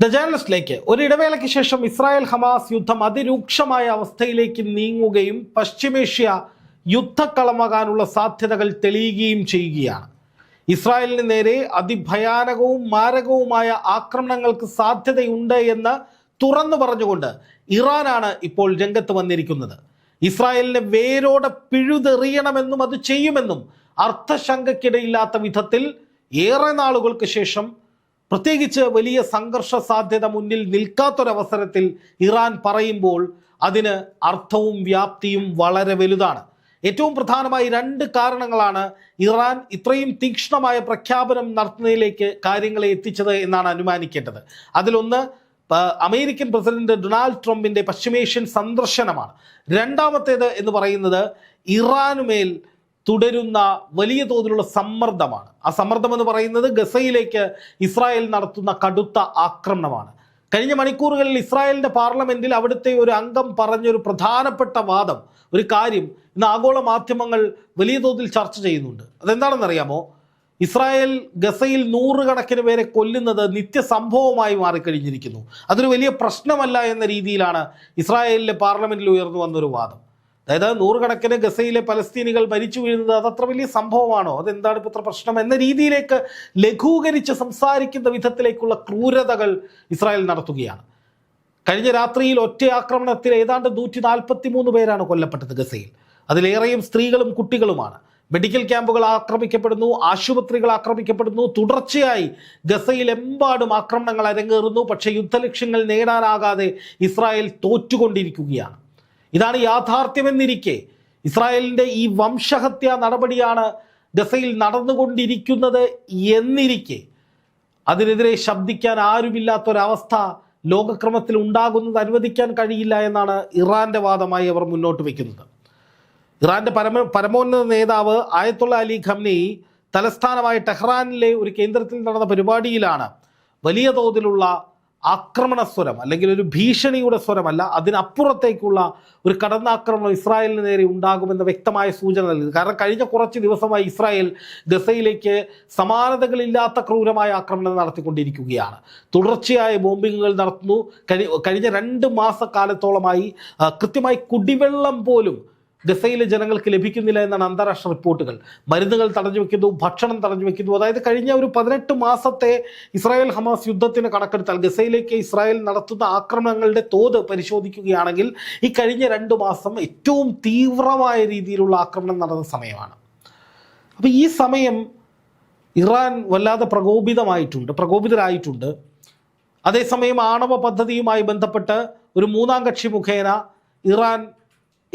The ജേർണലിസ്റ്റിലേക്ക് ഒരു ഇടവേളയ്ക്ക് ശേഷം ഇസ്രായേൽ ഹമാസ് യുദ്ധം അതിരൂക്ഷമായ അവസ്ഥയിലേക്ക് നീങ്ങുകയും പശ്ചിമേഷ്യ യുദ്ധക്കളമാകാനുള്ള സാധ്യതകൾ തെളിയുകയും ചെയ്യുകയാണ്. ഇസ്രായേലിന് നേരെ അതിഭയാനകവും മാരകവുമായ ആക്രമണങ്ങൾക്ക് സാധ്യതയുണ്ട് എന്ന് തുറന്നു പറഞ്ഞുകൊണ്ട് ഇറാനാണ് ഇപ്പോൾ രംഗത്ത് വന്നിരിക്കുന്നത്. ഇസ്രായേലിനെ വേരോടെ പിഴുതെറിയണമെന്നും അത് ചെയ്യുമെന്നും അർത്ഥശങ്കയ്ക്കിടയില്ലാത്ത വിധത്തിൽ ഏറെ നാളുകൾക്ക് ശേഷം പ്രത്യേകിച്ച് വലിയ സംഘർഷ സാധ്യത മുന്നിൽ നിൽക്കാത്തൊരവസരത്തിൽ ഇറാൻ പറയുമ്പോൾ അതിന് അർത്ഥവും വ്യാപ്തിയും വളരെ വലുതാണ്. ഏറ്റവും പ്രധാനമായി രണ്ട് കാരണങ്ങളാണ് ഇറാൻ ഇത്രയും തീക്ഷ്ണമായ പ്രഖ്യാപനം നടത്തുന്നതിലേക്ക് കാര്യങ്ങളെ എത്തിച്ചത് എന്നാണ് അനുമാനിക്കേണ്ടത്. അതിലൊന്ന് അമേരിക്കൻ പ്രസിഡന്റ് ഡൊണാൾഡ് ട്രംപിന്റെ പശ്ചിമേഷ്യൻ സന്ദർശനമാണ്. രണ്ടാമത്തേത് എന്ന് പറയുന്നത് ഇറാനുമേൽ തുടരുന്ന വലിയ തോതിലുള്ള സമ്മർദ്ദമാണ്. ആ സമ്മർദ്ദം എന്ന് പറയുന്നത് ഗസയിലേക്ക് ഇസ്രായേൽ നടത്തുന്ന കടുത്ത ആക്രമണമാണ്. കഴിഞ്ഞ മണിക്കൂറുകളിൽ ഇസ്രായേലിന്റെ പാർലമെന്റിൽ അവിടുത്തെ ഒരു അംഗം പറഞ്ഞൊരു പ്രധാനപ്പെട്ട വാദം ഒരു കാര്യം ഇന്ന് ആഗോള മാധ്യമങ്ങൾ വലിയ തോതിൽ ചർച്ച ചെയ്യുന്നുണ്ട്. അതെന്താണെന്നറിയാമോ ഇസ്രായേൽ ഗസയിൽ നൂറുകണക്കിന് പേരെ കൊല്ലുന്നത് നിത്യസംഭവമായി മാറിക്കഴിഞ്ഞിരിക്കുന്നു. അതൊരു വലിയ പ്രശ്നമല്ല എന്ന രീതിയിലാണ് ഇസ്രായേലിലെ പാർലമെന്റിൽ ഉയർന്നു വന്നൊരു വാദം. അതായത് നൂറുകണക്കിന് ഗസയിലെ പലസ്തീനികൾ മരിച്ചു വീഴുന്നത് അതത്ര വലിയ സംഭവമാണോ? അതെന്താണ് ഇപ്പോൾ പ്രശ്നം എന്ന രീതിയിലേക്ക് ലഘൂകരിച്ച് സംസാരിക്കുന്ന വിധത്തിലേക്കുള്ള ക്രൂരതകൾ ഇസ്രായേൽ നടത്തുകയാണ്. കഴിഞ്ഞ രാത്രിയിൽ ഒറ്റ ആക്രമണത്തിൽ ഏതാണ്ട് നൂറ്റി നാൽപ്പത്തി മൂന്ന് പേരാണ് കൊല്ലപ്പെട്ടത് ഗസയിൽ. അതിലേറെയും സ്ത്രീകളും കുട്ടികളുമാണ്. മെഡിക്കൽ ക്യാമ്പുകൾ ആക്രമിക്കപ്പെടുന്നു ആശുപത്രികൾ ആക്രമിക്കപ്പെടുന്നു. തുടർച്ചയായി ഗസയിലെമ്പാടും ആക്രമണങ്ങൾ അരങ്ങേറുന്നു. പക്ഷേ യുദ്ധലക്ഷ്യങ്ങൾ നേടാനാകാതെ ഇസ്രായേൽ തോറ്റുകൊണ്ടിരിക്കുകയാണ്. ഇതാണ് യാഥാർത്ഥ്യമെന്നിരിക്കെ ഇസ്രായേലിന്റെ ഈ വംശഹത്യാ നടപടിയാണ് ഗസയിൽ നടന്നുകൊണ്ടിരിക്കുന്നത് എന്നിരിക്കെ. അതിനെതിരെ ശബ്ദിക്കാൻ ആരുമില്ലാത്തൊരവസ്ഥ ലോകക്രമത്തിൽ ഉണ്ടാകുന്നത് അനുവദിക്കാൻ കഴിയില്ല എന്നാണ് ഇറാന്റെ വാദമായി അവർ മുന്നോട്ട് വയ്ക്കുന്നത്. ഇറാന്റെ പരമ പരമോന്നത നേതാവ് ആയത്തുള്ള അലി ഖംനി തലസ്ഥാനമായ ടെഹ്റാനിലെ ഒരു കേന്ദ്രത്തിൽ നടന്ന പരിപാടിയിലാണ് വലിയ തോതിലുള്ള ആക്രമണ സ്വരം അല്ലെങ്കിൽ ഒരു ഭീഷണിയുടെ സ്വരമല്ല അതിനപ്പുറത്തേക്കുള്ള ഒരു കടന്നാക്രമണം ഇസ്രായേലിന് നേരെ ഉണ്ടാകുമെന്ന വ്യക്തമായ സൂചന നൽകി. കാരണം കഴിഞ്ഞ കുറച്ച് ദിവസമായി ഇസ്രായേൽ ഗസയിലേക്ക് സമാനതകളില്ലാത്ത ക്രൂരമായ ആക്രമണം നടത്തിക്കൊണ്ടിരിക്കുകയാണ്. തുടർച്ചയായ ബോംബിങ്ങുകൾ നടത്തുന്നു. കഴിഞ്ഞ രണ്ട് മാസക്കാലത്തോളമായി കൃത്യമായി കുടിവെള്ളം പോലും ഗസയിലെ ജനങ്ങൾക്ക് ലഭിക്കുന്നില്ല എന്നാണ് അന്താരാഷ്ട്ര റിപ്പോർട്ടുകൾ. മരുന്നുകൾ തടഞ്ഞു വെക്കുന്നു ഭക്ഷണം തടഞ്ഞു വെക്കുന്നു. അതായത് കഴിഞ്ഞ ഒരു പതിനെട്ട് മാസത്തെ ഇസ്രായേൽ ഹമാസ് യുദ്ധത്തിന് കണക്കെടുത്താൽ ഗസയിലേക്ക് ഇസ്രായേൽ നടത്തുന്ന ആക്രമണങ്ങളുടെ തോത് പരിശോധിക്കുകയാണെങ്കിൽ ഈ കഴിഞ്ഞ രണ്ട് മാസം ഏറ്റവും തീവ്രമായ രീതിയിലുള്ള ആക്രമണം നടന്ന സമയമാണ്. അപ്പോൾ ഈ സമയം ഇറാൻ വല്ലാതെ പ്രകോപിതമായിട്ടുണ്ട് പ്രകോപിതരായിട്ടുണ്ട്. അതേസമയം ആണവ പദ്ധതിയുമായി ബന്ധപ്പെട്ട് ഒരു മൂന്നാം കക്ഷി മുഖേന ഇറാൻ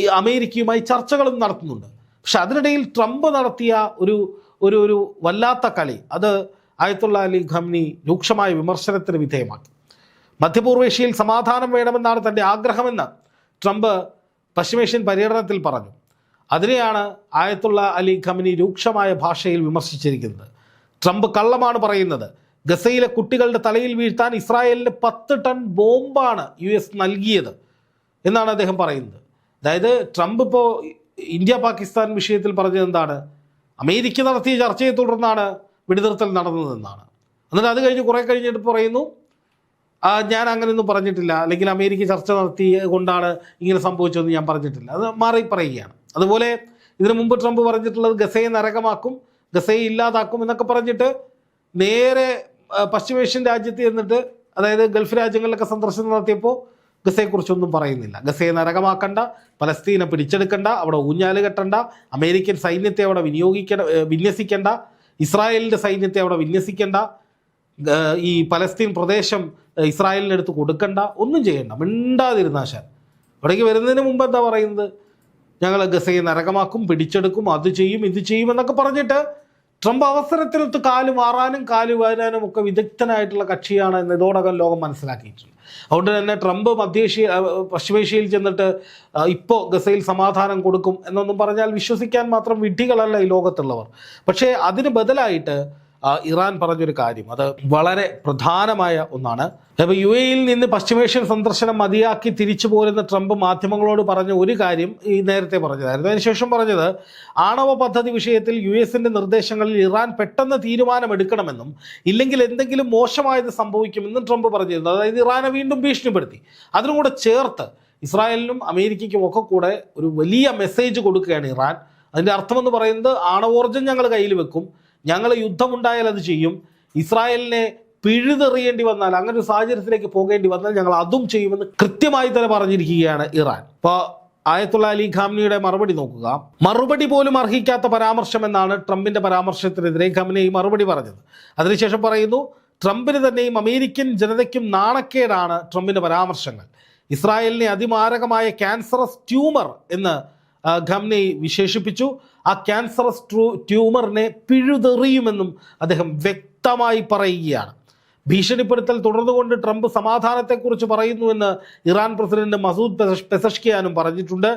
ഈ അമേരിക്കയുമായി ചർച്ചകളും നടത്തുന്നുണ്ട്. പക്ഷെ അതിനിടയിൽ ട്രംപ് നടത്തിയ ഒരു ഒരു ഒരു വല്ലാത്ത കളി അത് ആയത്തുള്ള അലി ഖംനി രൂക്ഷമായ വിമർശനത്തിന് വിധേയമാക്കി. മധ്യപൂർവേഷ്യയിൽ സമാധാനം വേണമെന്നാണ് തന്റെ ആഗ്രഹമെന്ന് ട്രംപ് പശ്ചിമേഷ്യൻ പര്യടനത്തിൽ പറഞ്ഞു. അതിനെയാണ് ആയത്തുള്ള അലി ഖമിനി രൂക്ഷമായ ഭാഷയിൽ വിമർശിച്ചിരിക്കുന്നത്. ട്രംപ് കള്ളമാണ് പറയുന്നത്. ഗസയിലെ കുട്ടികളുടെ തലയിൽ വീഴ്ത്താൻ ഇസ്രായേലിന് പത്ത് ടൺ ബോംബാണ് യു എസ് നൽകിയത് എന്നാണ് അദ്ദേഹം പറയുന്നത്. അതായത് ട്രംപ് ഇപ്പോൾ ഇന്ത്യ പാകിസ്ഥാൻ വിഷയത്തിൽ പറഞ്ഞത് എന്താണ്? അമേരിക്ക നടത്തിയ ചർച്ചയെ തുടർന്നാണ് വെടിനിർത്തൽ നടന്നതെന്നാണ്. എന്നിട്ട് അത് കഴിഞ്ഞ് കുറേ കഴിഞ്ഞിട്ട് പറയുന്നു ഞാൻ അങ്ങനെയൊന്നും പറഞ്ഞിട്ടില്ല. അല്ലെങ്കിൽ അമേരിക്ക ചർച്ച നടത്തി കൊണ്ടാണ് ഇങ്ങനെ സംഭവിച്ചതെന്ന് ഞാൻ പറഞ്ഞിട്ടില്ല. അത് മാറി പറയുകയാണ്. അതുപോലെ ഇതിനു മുമ്പ് ട്രംപ് പറഞ്ഞിട്ടുള്ളത് ഗസയെ നരകമാക്കും ഗസയെ ഇല്ലാതാക്കും എന്നൊക്കെ പറഞ്ഞിട്ട് നേരെ പശ്ചിമേഷ്യൻ രാജ്യത്ത് ചെന്നിട്ട് അതായത് ഗൾഫ് രാജ്യങ്ങളിലൊക്കെ സന്ദർശനം നടത്തിയപ്പോൾ ഗസയെക്കുറിച്ചൊന്നും പറയുന്നില്ല. ഗസയെ നരകമാക്കണ്ട പലസ്തീനെ പിടിച്ചെടുക്കണ്ട അവിടെ ഊഞ്ഞാൽ കെട്ടണ്ട അമേരിക്കൻ സൈന്യത്തെ അവിടെ വിനിയോഗിക്കണ്ട വിന്യസിക്കേണ്ട ഇസ്രായേലിന്റെ സൈന്യത്തെ അവിടെ വിന്യസിക്കേണ്ട ഈ പലസ്തീൻ പ്രദേശം ഇസ്രായേലിനെടുത്ത് കൊടുക്കണ്ട ഒന്നും ചെയ്യണ്ട. മിണ്ടാതിരുന്നാശാൻ ഇവിടേക്ക് വരുന്നതിന് മുമ്പ് എന്താ പറയുന്നത്? ഞങ്ങൾ ഗസയെ നരകമാക്കും പിടിച്ചെടുക്കും അത് ചെയ്യും ഇത് ചെയ്യും എന്നൊക്കെ പറഞ്ഞിട്ട് ട്രംപ് അവസരത്തിനൊത്ത് കാൽ മാറാനും കാൽ വരാനും ഒക്കെ വിദഗ്ധനായിട്ടുള്ള കക്ഷിയാണ് എന്ന് ഇതോടകം ലോകം മനസ്സിലാക്കിയിട്ടുണ്ട്. അതുകൊണ്ട് തന്നെ ട്രംപ് മധ്യേഷ്യ പശ്ചിമേഷ്യയിൽ ചെന്നിട്ട് ഇപ്പോൾ ഗസയിൽ സമാധാനം കൊടുക്കും എന്നൊന്നും പറഞ്ഞാൽ വിശ്വസിക്കാൻ മാത്രം വിഡ്ഢികളല്ല ഈ ലോകത്തുള്ളവർ. പക്ഷേ അതിന് ബദലായിട്ട് ഇറാൻ പറഞ്ഞൊരു കാര്യം. അത് വളരെ പ്രധാനമായ ഒന്നാണ്. അപ്പോൾ യു എയിൽ നിന്ന് പശ്ചിമേഷ്യൻ സന്ദർശനം മതിയാക്കി തിരിച്ചു പോരുന്ന ട്രംപ് മാധ്യമങ്ങളോട് പറഞ്ഞ ഒരു കാര്യം ഈ നേരത്തെ പറഞ്ഞതായിരുന്നു അതിനുശേഷം പറഞ്ഞത് ആണവ പദ്ധതി വിഷയത്തിൽ യു എസിന്റെ നിർദ്ദേശങ്ങളിൽ ഇറാൻ പെട്ടെന്ന് തീരുമാനമെടുക്കണമെന്നും ഇല്ലെങ്കിൽ എന്തെങ്കിലും മോശമായത് സംഭവിക്കുമെന്നും ട്രംപ് പറഞ്ഞിരുന്നു. അതായത് ഇറാനെ വീണ്ടും ഭീഷണിപ്പെടുത്തി. അതിനും കൂടെ ചേർത്ത് ഇസ്രായേലിനും അമേരിക്കയ്ക്കും ഒക്കെ കൂടെ ഒരു വലിയ മെസ്സേജ് കൊടുക്കുകയാണ് ഇറാൻ. അതിന്റെ അർത്ഥമെന്ന് പറയുന്നത് ആണവോർജം ഞങ്ങൾ കയ്യിൽ വെക്കും ഞങ്ങൾ യുദ്ധമുണ്ടായാൽ അത് ചെയ്യും. ഇസ്രായേലിനെ പിഴുതെറിയേണ്ടി വന്നാൽ അങ്ങനെ ഒരു സാഹചര്യത്തിലേക്ക് പോകേണ്ടി വന്നാൽ ഞങ്ങൾ അതും ചെയ്യുമെന്ന് കൃത്യമായി തന്നെ പറഞ്ഞിരിക്കുകയാണ് ഇറാൻ. ഇപ്പോൾ ആയത്തുള്ള അലി ഖാംനിയുടെ മറുപടി നോക്കുക. മറുപടി പോലും അർഹിക്കാത്ത പരാമർശം എന്നാണ് ട്രംപിന്റെ പരാമർശത്തിനെതിരെ ഖാംനെ ഈ മറുപടി പറഞ്ഞത്. അതിനുശേഷം പറയുന്നു ട്രംപിന് തന്നെയും അമേരിക്കൻ ജനതയ്ക്കും നാണക്കേടാണ് ട്രംപിന്റെ പരാമർശങ്ങൾ. ഇസ്രായേലിനെ അതിമാരകമായ ക്യാൻസറസ് ട്യൂമർ എന്ന് ഖംനെ വിശേഷിപ്പിച്ചു. ആ ക്യാൻസറസ് ട്രൂ ട്യൂമറിനെ പിഴുതെറിയുമെന്നും അദ്ദേഹം വ്യക്തമായി പറയുകയാണ്. ഭീഷണിപ്പെടുത്തൽ തുടർന്നുകൊണ്ട് ട്രംപ് സമാധാനത്തെക്കുറിച്ച് പറയുന്നുവെന്ന് ഇറാൻ പ്രസിഡന്റ് മസൂദ് പെസഷ്കിയാനും പറഞ്ഞിട്ടുണ്ട്.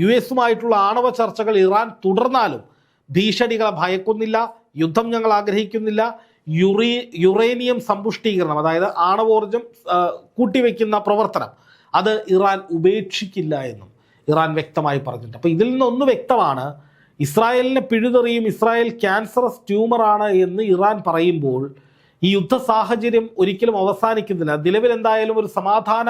യു എസുമായിട്ടുള്ള ആണവ ചർച്ചകൾ ഇറാൻ തുടർന്നാലും ഭീഷണികളെ ഭയക്കുന്നില്ല യുദ്ധം ഞങ്ങൾ ആഗ്രഹിക്കുന്നില്ല യുറി യുറേനിയം സമ്പുഷ്ടീകരണം അതായത് ആണവോർജം കൂട്ടിവെക്കുന്ന പ്രവർത്തനം അത് ഇറാൻ ഉപേക്ഷിക്കില്ല എന്നും. ഇറാൻ വ്യക്തമായി പറഞ്ഞിട്ടുണ്ട്. അപ്പോൾ ഇതിൽ നിന്നൊന്ന് വ്യക്തമാണ് ഇസ്രായേലിനെ പിഴുതെറിയും ഇസ്രായേൽ ക്യാൻസറസ് ട്യൂമറാണ് എന്ന് ഇറാൻ പറയുമ്പോൾ ഈ യുദ്ധ സാഹചര്യം ഒരിക്കലും അവസാനിക്കുന്നില്ല. നിലവിൽ എന്തായാലും ഒരു സമാധാന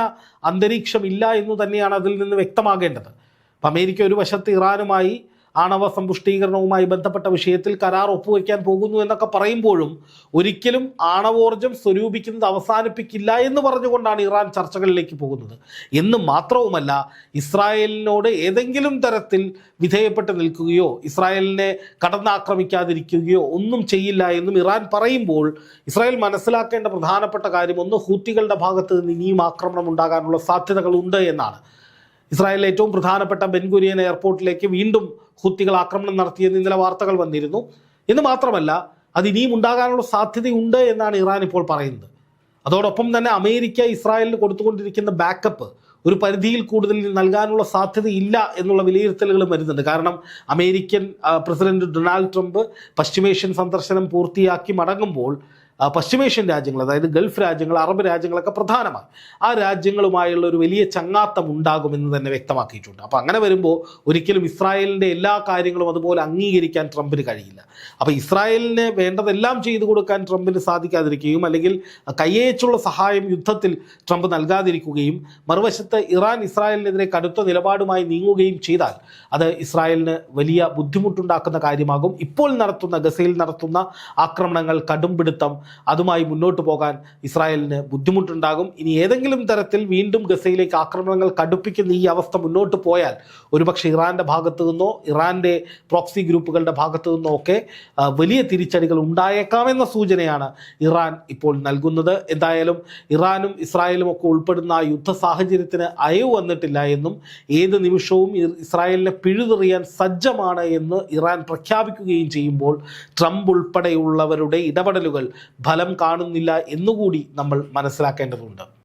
അന്തരീക്ഷം ഇല്ല എന്ന് തന്നെയാണ് അതിൽ നിന്ന് വ്യക്തമാകേണ്ടത്. അപ്പം അമേരിക്ക ഒരു വശത്ത് ഇറാനുമായി ആണവ സമ്പുഷ്ടീകരണവുമായി ബന്ധപ്പെട്ട വിഷയത്തിൽ കരാർ ഒപ്പുവെക്കാൻ പോകുന്നു എന്നൊക്കെ പറയുമ്പോഴും ഒരിക്കലും ആണവോർജം സ്വരൂപിക്കുന്നത് അവസാനിപ്പിക്കില്ല എന്ന് പറഞ്ഞുകൊണ്ടാണ് ഇറാൻ ചർച്ചകളിലേക്ക് പോകുന്നത്. എന്ന് മാത്രവുമല്ല ഇസ്രായേലിനോട് ഏതെങ്കിലും തരത്തിൽ വിധേയപ്പെട്ട് നിൽക്കുകയോ ഇസ്രായേലിനെ കടന്നാക്രമിക്കാതിരിക്കുകയോ ഒന്നും ചെയ്യില്ല എന്നും ഇറാൻ പറയുമ്പോൾ ഇസ്രായേൽ മനസ്സിലാക്കേണ്ട പ്രധാനപ്പെട്ട കാര്യം ഒന്ന് ഹൂത്തികളുടെ ഭാഗത്ത് നിന്ന് ഇനിയും ആക്രമണം ഉണ്ടാകാനുള്ള സാധ്യതകളുണ്ട് എന്നാണ്. ഇസ്രായേലിലെ ഏറ്റവും പ്രധാനപ്പെട്ട ബെൻഗുരിയൻ എയർപോർട്ടിലേക്ക് വീണ്ടും ഹുത്തികൾ ആക്രമണം നടത്തിയെന്ന് ഇന്നലെ വാർത്തകൾ വന്നിരുന്നു. എന്ന് മാത്രമല്ല അത് ഇനിയും ഉണ്ടാകാനുള്ള സാധ്യതയുണ്ട് എന്നാണ് ഇറാൻ ഇപ്പോൾ പറയുന്നത്. അതോടൊപ്പം തന്നെ അമേരിക്ക ഇസ്രായേലിന് കൊടുത്തുകൊണ്ടിരിക്കുന്ന ബാക്കപ്പ് ഒരു പരിധിയിൽ കൂടുതൽ നൽകാനുള്ള സാധ്യതയില്ല എന്നുള്ള വിലയിരുത്തലുകളും വരുന്നുണ്ട്. കാരണം അമേരിക്കൻ പ്രസിഡന്റ് ഡൊണാൾഡ് ട്രംപ് പശ്ചിമേഷ്യൻ സന്ദർശനം പൂർത്തിയാക്കി മടങ്ങുമ്പോൾ പശ്ചിമേഷ്യൻ രാജ്യങ്ങൾ അതായത് ഗൾഫ് രാജ്യങ്ങൾ അറബ് രാജ്യങ്ങളൊക്കെ പ്രധാനമാണ്. ആ രാജ്യങ്ങളുമായുള്ള ഒരു വലിയ ചങ്ങാത്തം ഉണ്ടാകുമെന്ന് തന്നെ വ്യക്തമാക്കിയിട്ടുണ്ട്. അപ്പോൾ അങ്ങനെ വരുമ്പോൾ ഒരിക്കലും ഇസ്രായേലിന്റെ എല്ലാ കാര്യങ്ങളും അതുപോലെ അംഗീകരിക്കാൻ ട്രംപിന് കഴിയില്ല. അപ്പോൾ ഇസ്രായേലിന് വേണ്ടതെല്ലാം ചെയ്തു കൊടുക്കാൻ ട്രംപിന് സാധിക്കാതിരിക്കുകയും അല്ലെങ്കിൽ കയ്യേച്ചുള്ള സഹായം യുദ്ധത്തിൽ ട്രംപ് നൽകാതിരിക്കുകയും മറുവശത്ത് ഇറാൻ ഇസ്രായേലിനെതിരെ കടുത്ത നിലപാടുമായി നീങ്ങുകയും ചെയ്താൽ അത് ഇസ്രായേലിന് വലിയ ബുദ്ധിമുട്ടുണ്ടാക്കുന്ന കാര്യമാകും. ഇപ്പോൾ നടത്തുന്ന ഗസയിൽ നടത്തുന്ന ആക്രമണങ്ങൾ കടുംപിടുത്തം അതുമായി മുന്നോട്ട് പോകാൻ ഇസ്രായേലിന് ബുദ്ധിമുട്ടുണ്ടാകും. ഇനി ഏതെങ്കിലും തരത്തിൽ വീണ്ടും ഗസയിലേക്ക് ആക്രമണങ്ങൾ കടുപ്പിക്കുന്ന ഈ അവസ്ഥ മുന്നോട്ട് പോയാൽ ഒരുപക്ഷെ ഇറാന്റെ ഭാഗത്തു നിന്നോ ഇറാന്റെ പ്രോക്സി ഗ്രൂപ്പുകളുടെ ഭാഗത്തു നിന്നോ ഒക്കെ വലിയ തിരിച്ചടികൾ ഉണ്ടായേക്കാമെന്ന സൂചനയാണ് ഇറാൻ ഇപ്പോൾ നൽകുന്നത്. എന്തായാലും ഇറാനും ഇസ്രായേലും ഒക്കെ ഉൾപ്പെടുന്ന ആ യുദ്ധ സാഹചര്യത്തിന് അയവ് വന്നിട്ടില്ല എന്നും ഏത് നിമിഷവും ഇസ്രായേലിനെ പിഴുതെറിയാൻ സജ്ജമാണ് എന്ന് ഇറാൻ പ്രഖ്യാപിക്കുകയും ചെയ്യുമ്പോൾ ട്രംപ് ഉൾപ്പെടെയുള്ളവരുടെ ഇടപെടലുകൾ ഫലം കാണുന്നില്ല എന്നുകൂടി നമ്മൾ മനസ്സിലാക്കേണ്ടതുണ്ട്.